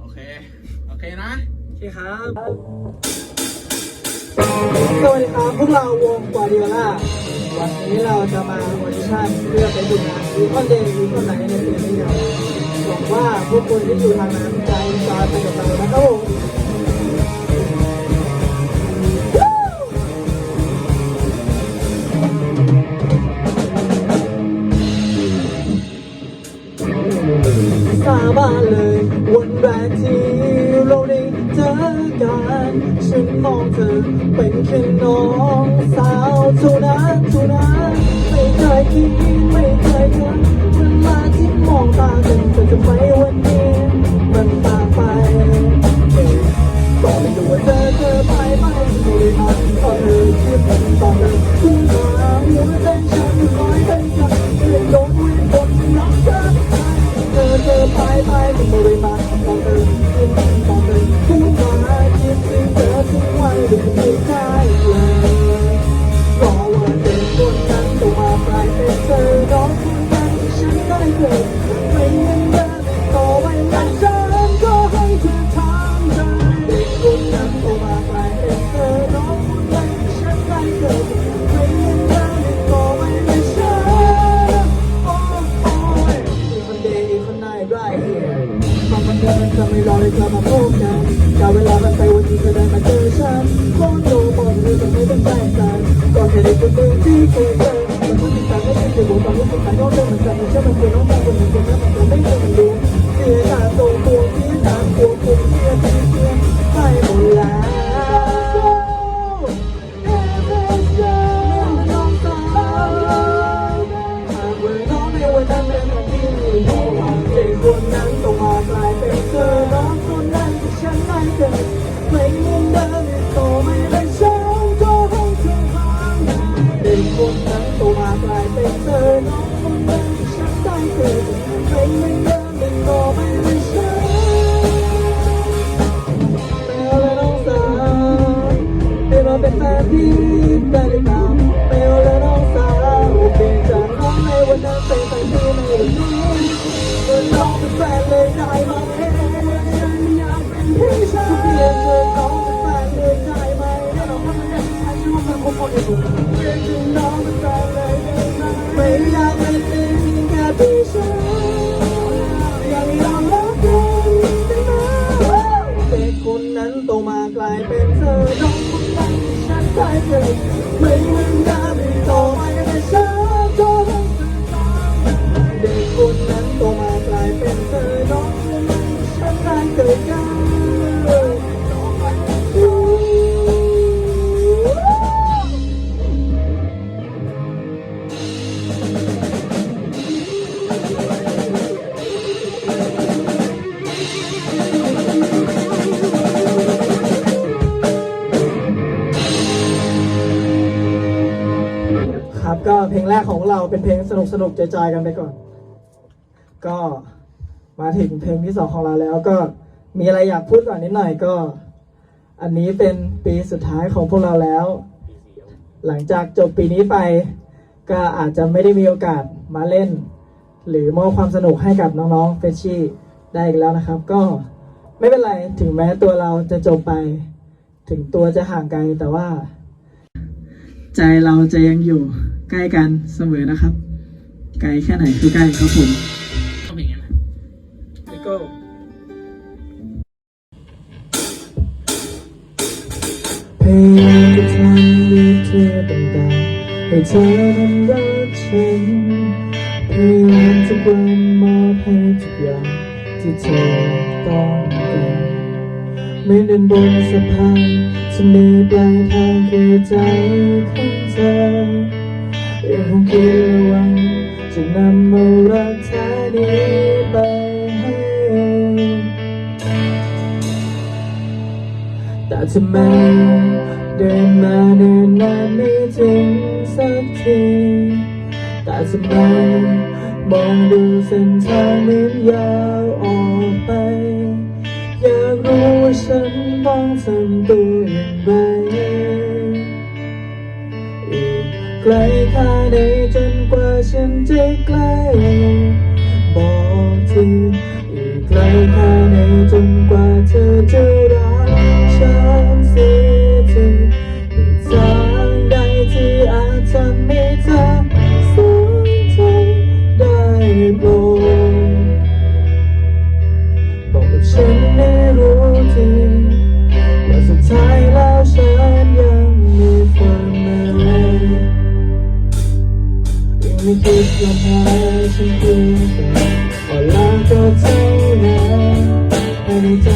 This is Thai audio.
โอเค โอเคนะ โอเคครับ สวัสดีครับพวกเราวงกวาดิโอล่าวันนี้เราจะมาออดิชั่นเพื่อไปดูงานดูคอนเดย์ดูคอนไหนในปีนี้ครับหวังว่าพวกคุณที่อยู่ทางนั้นจะ มองเธอเป็นแค่น้องสาวเท่านั้นเท่านั้นไม่เคยคิดไม่เคยเจอเวลาที่มองตากันแต่ทำไมวันนี้มัน นั้ ค่พี่ชายอยากให้รักกันไมเด็กคนนั้นโตมากลายเป็นเธอน้องคนนั้นที่ฉันเคยไม่เหมือนเดิม เราเป็นเพลงสนุกสนุกๆจอยๆกันไปก่อน ก็มาถึงเพลงที่สองของเราแล้วก็มีอะไรอยากพูดก่อนนิดหน่อยก็ อันนี้เป็นปีสุดท้ายของพวกเราแล้ว หลังจากจบปีนี้ไป ก็อาจจะไม่ได้มีโอกาสมาเล่น หรือมอบความสนุกให้กับน้องๆเฟชชี่ได้อีกแล้วนะครับ ก็ไม่เป็นไรถึงแม้ตัวเราจะจบไป ถึงตัวจะห่างไกลแต่ว่า ใจเราจะยังอยู่ใกล้กันเสมอนะครับ ไกลแค่ไหนคือใกล้ครับผมต้องเป็นอย่างนั้น Let's go พยายามจะทำดีเธอต่างๆให้เธอนั้นรักฉันพยายามจะเปลี่ยนมอบให้ทุกอย่างที่เธอต้องการ ไม่เดินบนสะพานจะมีปลายทางคือใจของเธอยังคงคิดและหวังจะนำเอารักแท้นี้ไปให้แต่ทำไมเดินมาเดินนานไม่ถึงสักทีแต่ทำไมมองดูเส้นทางเหมือนยา ทำตัวอย่างไรอีกไกลแค่ไหนจนกว่าฉันจะใกล้บอกทีอีกไกลแค่ไหนจนกว่าเธอจะ พาฉันกลัวแต่อแล้วก็เท่านั้นภายในใจ